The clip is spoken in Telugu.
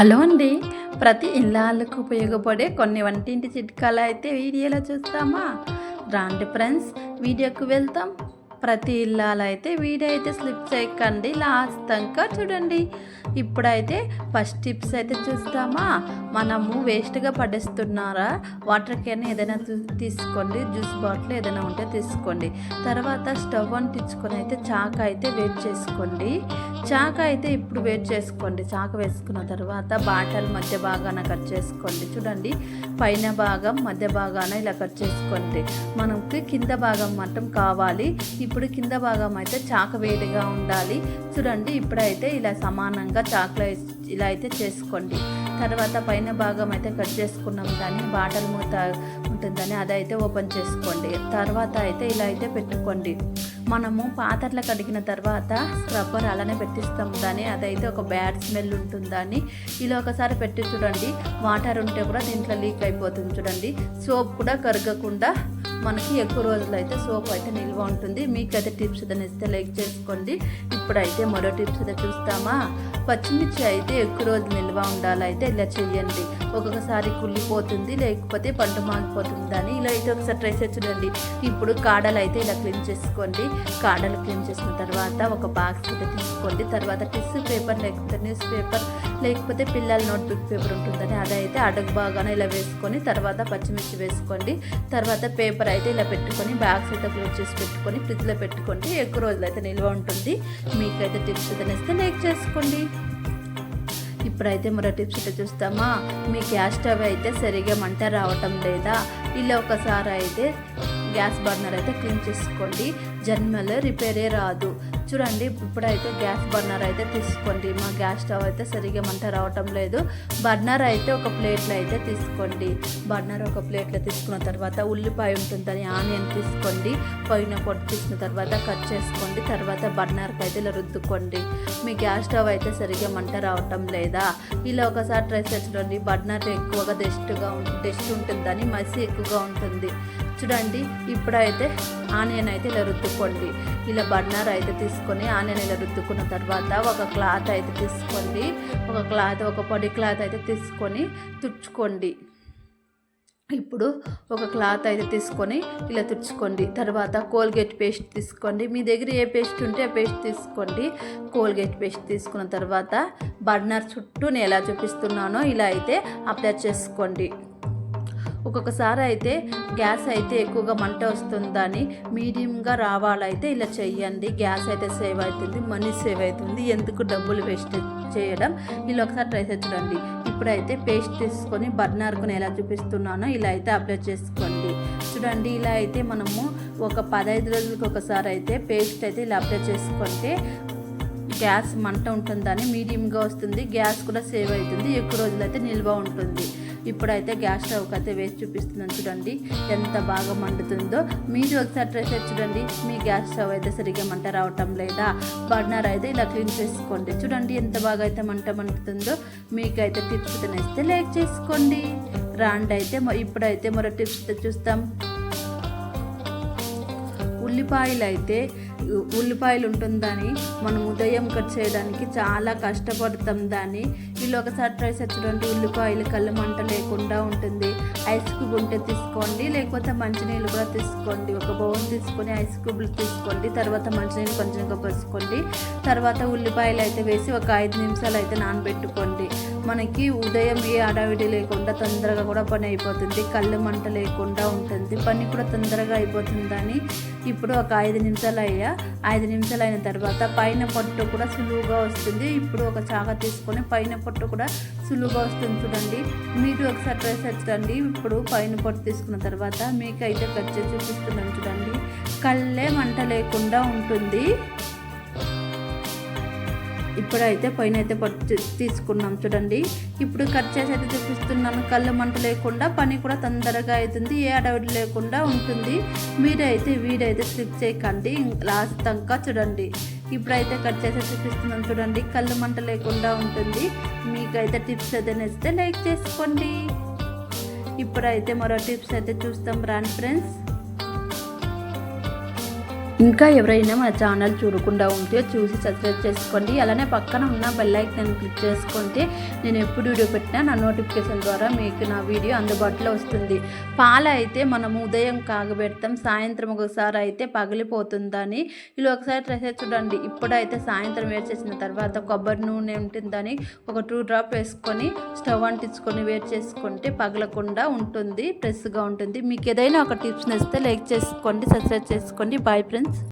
హలో అండి. ప్రతి ఇళ్ళకు ఉపయోగపడే కొన్ని వంటింటి చిట్కాలు అయితే వీడియోలో చూస్తామా? రాండి ఫ్రెండ్స్ వీడియోకు వెళ్తాం. ప్రతి ఇళ్ళలో అయితే వీడియో అయితే స్లిప్ చేయకండి లాస్ట్ దాకా చూడండి. ఇప్పుడైతే ఫస్ట్ టిప్స్ అయితే చూస్తామా? మనము వేస్ట్గా పడేస్తున్నారా? వాటర్ క్యాన్ ఏదైనా తీసుకోండి జ్యూస్ బాటిల్ ఏదైనా ఉంటే తీసుకోండి. తర్వాత స్టవ్ అని తెచ్చుకొని అయితే చాక అయితే వేట్ చేసుకోండి. చాక అయితే ఇప్పుడు వేట్ చేసుకోండి. చాక వేసుకున్న తర్వాత బాటల్ మధ్య భాగాన కట్ చేసుకోండి. చూడండి పైన భాగం మధ్య భాగాన ఇలా కట్ చేసుకోండి. మనకి కింద భాగం మాత్రం కావాలి. ఇప్పుడు కింద భాగం అయితే చాక వేడిగా ఉండాలి. చూడండి ఇప్పుడైతే ఇలా సమానంగా చాకులో ఇలా అయితే చేసుకోండి. తర్వాత పైన భాగం అయితే కట్ చేసుకున్నాం దాన్ని బాటల్ మూత ఉంటుందని అదైతే ఓపెన్ చేసుకోండి. తర్వాత అయితే ఇలా అయితే పెట్టుకోండి. మనము పాత్రలు కడిగిన తర్వాత స్క్రబ్బర్ అలానే పెట్టిస్తాము దాన్ని అదైతే ఒక బ్యాడ్ స్మెల్ ఉంటుందని ఇలా ఒకసారి పెట్టి చూడండి వాటర్ ఉంటే కూడా దీంట్లో లీక్ అయిపోతుంది చూడండి. సోప్ కూడా కరగకుండా మనకి ఎక్కువ రోజులు అయితే సోప్ అయితే నిల్వ ఉంటుంది. మీకైతే టిప్స్ ఏదైనా ఇస్తే లైక్ చేసుకోండి. ఇప్పుడైతే మరో టిప్స్ అయితే చూస్తామా? పచ్చిమిర్చి అయితే ఎక్కువ రోజులు నిల్వ ఉండాలైతే ఇలా చేయండి ఒక్కొక్కసారి కుళ్ళిపోతుంది లేకపోతే పంట మాగిపోతుంది అని ఇలా అయితే ఒకసారి ట్రై చేసి చూడండి. ఇప్పుడు కాడలు అయితే ఇలా క్లీన్ చేసుకోండి. కాడలు క్లీన్ చేసిన తర్వాత ఒక బాక్స్ అయితే తీసుకోండి. తర్వాత టిష్యూ పేపర్ లేకపోతే న్యూస్ పేపర్ లేకపోతే పిల్లల నోట్బుక్ పేపర్ ఉంటుందని అదైతే అడుగు బాగానే ఇలా వేసుకొని తర్వాత పచ్చిమిర్చి వేసుకోండి. తర్వాత పేపర్ అయితే ఇలా పెట్టుకొని బ్యాగ్స్ అయితే క్లోజ్ చేసి పెట్టుకొని ఫ్రిడ్జ్లో పెట్టుకోండి ఎక్కువ రోజులు అయితే నిల్వ ఉంటుంది. మీకైతే టిప్స్ ఏదైనా ఇస్తే లైక్ చేసుకోండి. ఇప్పుడైతే మరో టిప్స్ అయితే చూస్తామా? మీ గ్యాస్ స్టవ్ అయితే సరిగా మంట రావటం లేదా? ఇలా ఒకసారి అయితే గ్యాస్ బర్నర్ అయితే క్లీన్ చేసుకోండి. జన్మలో రిపేరే రాదు. చూడండి ఇప్పుడైతే గ్యాస్ బర్నర్ అయితే తీసుకోండి. మా గ్యాస్ స్టవ్ అయితే సరిగా మంట రావటం లేదు. బర్నర్ అయితే ఒక ప్లేట్లో అయితే తీసుకోండి. బర్నర్ ఒక ప్లేట్లో తీసుకున్న తర్వాత ఉల్లిపాయ ఉంటుందని ఆనియన్ తీసుకోండి. పైన పొట్టు తీసిన తర్వాత కట్ చేసుకోండి. తర్వాత బర్నర్కి అయితే ఇలా రుద్దుకోండి. మీ గ్యాస్ స్టవ్ అయితే సరిగా మంట రావటం లేదా? ఇలా ఒకసారి ట్రై చేయండి బర్నర్ ఎక్కువగా డస్ట్గా డస్ట్ ఉంటుందని మసి ఎక్కువగా ఉంటుంది. చూడండి ఇప్పుడైతే ఆనియన్ అయితే ఇలా రుద్దుకోండి. ఇలా బర్నర్ అయితే తీసుకొని ఆనియన్ ఇలా రుద్దుకున్న తర్వాత ఒక క్లాత్ అయితే తీసుకోండి. ఒక క్లాత్ ఒక పొడి క్లాత్ అయితే తీసుకొని తుడుచుకోండి. ఇప్పుడు ఒక క్లాత్ అయితే తీసుకొని ఇలా తుడుచుకోండి. తర్వాత కోల్గేట్ పేస్ట్ తీసుకోండి. మీ దగ్గర ఏ పేస్ట్ ఉంటే ఆ పేస్ట్ తీసుకోండి. కోల్గేట్ పేస్ట్ తీసుకున్న తర్వాత బర్నర్ చుట్టూ నేను ఎలా చూపిస్తున్నానో ఇలా అయితే అప్లై చేసుకోండి. ఒక్కొక్కసారి అయితే గ్యాస్ అయితే ఎక్కువగా మంట వస్తుందని మీడియంగా రావాలైతే ఇలా చేయండి గ్యాస్ అయితే సేవ్ అవుతుంది మనీ సేవ్ అవుతుంది. ఎందుకు డబ్బులు వేస్ట్ చేయడం? ఇలా ఒకసారి ట్రై చేసి చూడండి. ఇప్పుడైతే పేస్ట్ తీసుకొని బర్నర్కు ఎలా చూపిస్తున్నానో ఇలా అయితే అప్లై చేసుకోండి. చూడండి ఇలా అయితే మనము ఒక పదహైదు రోజులకి ఒకసారి అయితే పేస్ట్ అయితే ఇలా అప్లై చేసుకుంటే గ్యాస్ మంట ఉంటుందని మీడియంగా వస్తుంది. గ్యాస్ కూడా సేవ్ అవుతుంది. ఎక్కువ రోజులైతే నిల్వ ఉంటుంది. ఇప్పుడైతే గ్యాస్ స్టవ్కి అయితే వేసి చూపిస్తున్నాను చూడండి ఎంత బాగా మండుతుందో. మీరు ఒకసారి ట్రై చేసి చూడండి మీ గ్యాస్ స్టవ్ అయితే సరిగ్గా మంట రావటం లేదా? బర్నర్ అయితే ఇలా క్లీన్ చేసుకోండి. చూడండి ఎంత బాగా అయితే మంట మండుతుందో. మీకైతే టిప్స్ తినేస్తే లేక్ చేసుకోండి. రాండి అయితే ఇప్పుడైతే మరో టిప్స్ చూస్తాం. ఉల్లిపాయలు అయితే ఉల్లిపాయలు ఉంటుందని మనం ఉదయం కట్ చేయడానికి చాలా కష్టపడతాం దాన్ని. వీళ్ళు ఒకసారి ట్రై చేసి చూడండి ఉల్లిపాయలు కళ్ళు మంట లేకుండా ఉంటుంది. ఐస్ క్యూబ్ ఉంటే తీసుకోండి లేకపోతే మంచినీళ్ళు కూడా తీసుకోండి. ఒక బౌల్ తీసుకొని ఐస్ క్యూబ్లు తీసుకోండి తర్వాత మంచినీళ్ళు కొంచెంగా పోసుకోండి తర్వాత ఉల్లిపాయలు అయితే వేసి ఒక ఐదు నిమిషాలు అయితే నానబెట్టుకోండి. మనకి ఉదయం ఏ అడవిడి లేకుండా తొందరగా కూడా పని అయిపోతుంది కళ్ళు మంట లేకుండా ఉంటుంది పని కూడా తొందరగా అయిపోతుందని ఇప్పుడు ఒక ఐదు నిమిషాలు అయ్యా. ఐదు నిమిషాలు అయిన తర్వాత పైన పొట్టు కూడా సులువుగా వస్తుంది. ఇప్పుడు ఒక చాక తీసుకొని పైన పొట్టు కూడా సులువుగా వస్తుంది చూడండి. మీరు ఒకసారి ట్రై చేసి ఇప్పుడు పైన పొట్టు తీసుకున్న తర్వాత మీకు అయితే కట్ చేసి చూపిస్తున్నాను చూడండి. కళ్ళే మంట లేకుండా ఉంటుంది. ఇప్పుడైతే పైన అయితే పట్టు తీసుకున్నాం చూడండి. ఇప్పుడు కట్ చేసి అయితే చూపిస్తున్నాను. కళ్ళు మంట లేకుండా పని కూడా తొందరగా అవుతుంది. ఏ అడవిడి లేకుండా ఉంటుంది. మీరైతే వీడైతే స్లిప్ చేయకండి. లాస్ట్ దాకా చూడండి. ఇప్పుడైతే కట్ చేసి చూపిస్తున్నాను చూడండి. కళ్ళు మంట లేకుండా ఉంటుంది. మీకైతే టిప్స్ ఏదైనా ఇస్తే లైక్ చేసుకోండి. ఇప్పుడైతే మరో టిప్స్ అయితే చూస్తాం రాండి ఫ్రెండ్స్. ఇంకా ఎవరైనా మన ఛానల్ చూడకుండా ఉంటే చూసి సబ్స్క్రైబ్ చేసుకోండి. అలానే పక్కన ఉన్న బెల్ ఐకాన్ క్లిక్ చేసుకుంటే నేను ఎప్పుడు వీడియో పెట్టినా నా నోటిఫికేషన్ ద్వారా మీకు నా వీడియో అందుబాటులో వస్తుంది. పాలు అయితే మనం ఉదయం కాగబెడతాం సాయంత్రం ఒకసారి అయితే పగిలిపోతుందని. ఇలా ఒకసారి ట్రై చేసి చూడండి. ఇప్పుడైతే సాయంత్రం వేడి చేసిన తర్వాత కొబ్బరి నూనె ఉంటుందని ఒక టూ డ్రాప్ వేసుకొని స్టవ్ అంటించుకొని వేడి చేసుకుంటే పగలకుండా ఉంటుంది ఫ్రెష్గా ఉంటుంది. మీకు ఏదైనా ఒక టిప్స్ ఇస్తే లైక్ చేసుకోండి సబ్స్క్రైబ్ చేసుకోండి. Bye friends